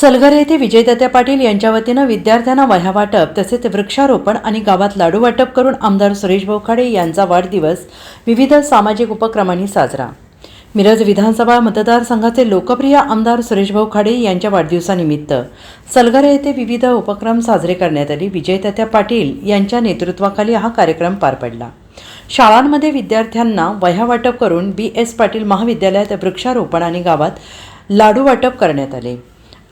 सलगर येथे विजयदत्ता पाटील यांच्या वतीनं विद्यार्थ्यांना वह्या वाटप तसेच वृक्षारोपण आणि गावात लाडू वाटप करून आमदार सुरेश बोखाडे यांचा वाढदिवस विविध सामाजिक उपक्रमांनी साजरा. मिरज विधानसभा मतदारसंघाचे लोकप्रिय आमदार सुरेशभाऊ खाडे यांच्या वाढदिवसानिमित्त सलगर येथे विविध उपक्रम साजरे करण्यात आले. विजयदत्ता पाटील यांच्या नेतृत्वाखाली हा कार्यक्रम पार पडला. शाळांमध्ये विद्यार्थ्यांना वह्या वाटप करून बी एस पाटील महाविद्यालयात वृक्षारोपण आणि गावात लाडू वाटप करण्यात आले.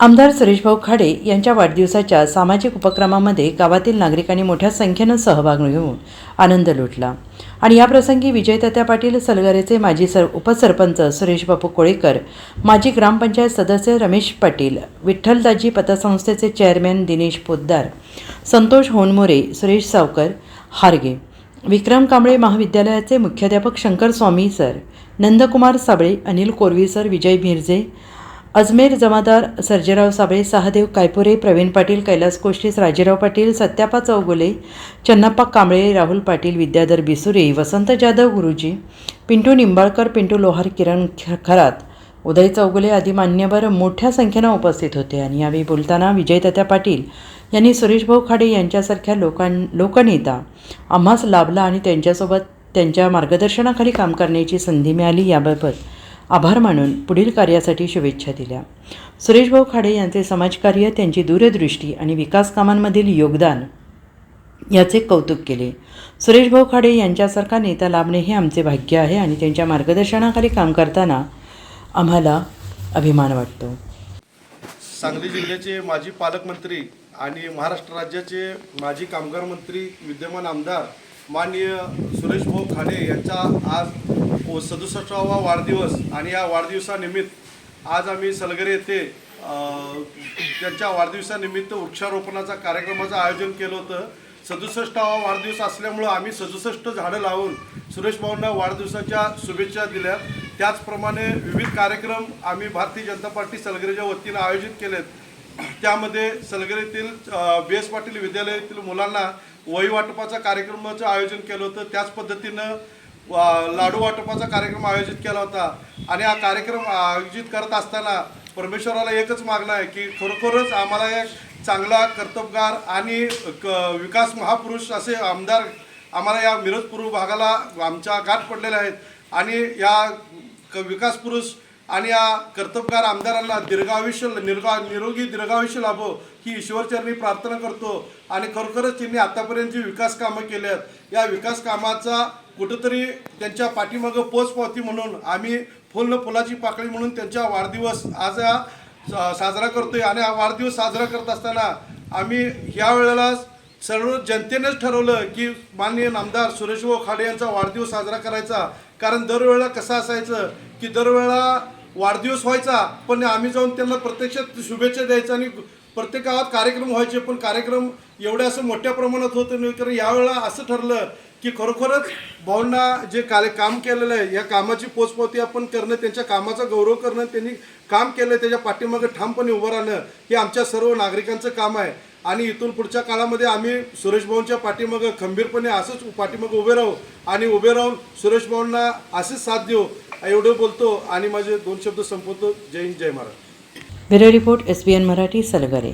आमदार सुरेशभाऊ खाडे यांच्या वाढदिवसाच्या सामाजिक उपक्रमामध्ये गावातील नागरिकांनी मोठ्या संख्येनं सहभाग घेऊन आनंद लुटला. आणि याप्रसंगी विजयतात्या पाटील सलगरेचे माजी सर उपसरपंच सुरेशबापू कोळेकर माजी ग्रामपंचायत सदस्य रमेश पाटील विठ्ठलदाजी पतसंस्थेचे चेअरमॅन दिनेश पोद्दार संतोष होनमोरे सुरेश सावकर हारगे विक्रम कांबळे महाविद्यालयाचे मुख्याध्यापक शंकर स्वामी सर नंदकुमार साबळे अनिल कोरवी सर विजय मिरजे अजमेर जमादार सर्जेराव साबळे सहादेव कायपुरे प्रवीण पाटील कैलास कोष्टीस राजेराव पाटील सत्यापा चौगुले चन्नाप्पा कांबळे राहुल पाटील विद्याधर बिसुरे वसंत जाधव गुरुजी पिंटू निंबाळकर पिंटू लोहार किरण ख- खरात उदय चौगुले आदी मान्यवर मोठ्या संख्येनं उपस्थित होते. आणि यावेळी बोलताना विजयतात्या पाटील यांनी सुरेशभाऊ खाडे यांच्यासारख्या लोकां लोकनेता आम्हास लाभला आणि त्यांच्यासोबत त्यांच्या मार्गदर्शनाखाली काम करण्याची संधी मिळाली याबाबत आभार मानून पुढील कार्यासाठी शुभेच्छा दिल्या. सुरेशभाऊ खाडे यांचे समाजकार्य त्यांची दूरदृष्टी आणि विकास कामांमधील योगदान याचे कौतुक केले. सुरेशभाऊ खाडे यांच्यासारखा नेता लाभणे हे आमचे भाग्य आहे आणि त्यांच्या मार्गदर्शनाखाली काम करताना आम्हाला अभिमान वाटतो. सांगली जिल्ह्याचे माजी पालकमंत्री आणि महाराष्ट्र राज्याचे माजी कामगार मंत्री विद्यमान आमदार माननीय सुरेशभाऊ खाडे यांचा आज सदुसष्टावा वाढदिवस आणि या वाढदिवसानिमित्त आज आम्ही सलगरे येथे त्यांच्या वाढदिवसानिमित्त वृक्षारोपणाचा कार्यक्रमाचं आयोजन केलं होतं. सदुसष्टावा वाढदिवस असल्यामुळं आम्ही सदुसष्ट झाडं लावून सुरेश भाऊंना वाढदिवसाच्या शुभेच्छा दिल्या. त्याचप्रमाणे विविध कार्यक्रम आम्ही भारतीय जनता पार्टी सलगरेच्या वतीनं आयोजित केलेत. त्यामध्ये सलगरेतील बी एस पाटील विद्यालयातील मुलांना वही वाटपाचा कार्यक्रमाचं आयोजन केलं होतं. त्याच पद्धतीनं लाडू वाटपाचा कार्यक्रम आयोजित केला होता. आणि हा कार्यक्रम आयोजित करत असताना परमेश्वराला एकच मागणं आहे की खरोखरच आम्हाला एक चांगला कर्तबगार आणि क विकास महापुरुष असे आमदार आम्हाला या मिरज पूर्व भागाला आमच्या गाठ पडलेल्या आहेत. आणि या क- विकास पुरुष आणि या कर्तबगार आमदारांना दीर्घायुष्य निर्गा निरोगी दीर्घायुष्य लाभो ही ईश्वरचरणी प्रार्थना करतो. आणि खरोखरच त्यांनी आतापर्यंत जी विकास कामं केली आहेत या विकास कामाचा कुठंतरी त्यांच्या पाठीमागं पोचपावती म्हणून आम्ही फुल न फुलाची पाकळी म्हणून त्यांच्या वाढदिवस आज हा साजरा करतोय. आणि हा वाढदिवस साजरा करत असताना आम्ही ह्या वेळेला सर्व जनतेनेच ठरवलं की माननीय आमदार सुरेशभाऊ खाडे यांचा वाढदिवस साजरा करायचा. कारण दरवेळेला कसं असायचं की दरवेळेला वाढदिवस व्हायचा पण आम्ही जाऊन त्यांना प्रत्यक्षात शुभेच्छा द्यायचा आणि प्रत्येक गावात कार्यक्रम व्हायचे पण कार्यक्रम एवढ्या असं मोठ्या प्रमाणात होत नाही कारण यावेळेला असं ठरलं की खरोखरच भाऊंना जे कार्य काम केलेलं आहे या कामाची पोचपावती आपण करणं त्यांच्या कामाचा गौरव करणं त्यांनी काम केलं त्याच्या पाठीमागे ठामपणे उभं राहणं हे आमच्या सर्व नागरिकांचं काम आहे. आणि इथून पुढच्या काळामध्ये आम्ही सुरेश भाऊंच्या पाठीमागं खंबीरपणे असंच पाठीमागं उभे राहू आणि उभे राहून सुरेश भाऊंना असेच साथ देऊ. एवढं बोलतो आणि माझे दोन शब्द संपवतो. जय हिंद जय Maharaj bureau report S B N Marathi Salgare.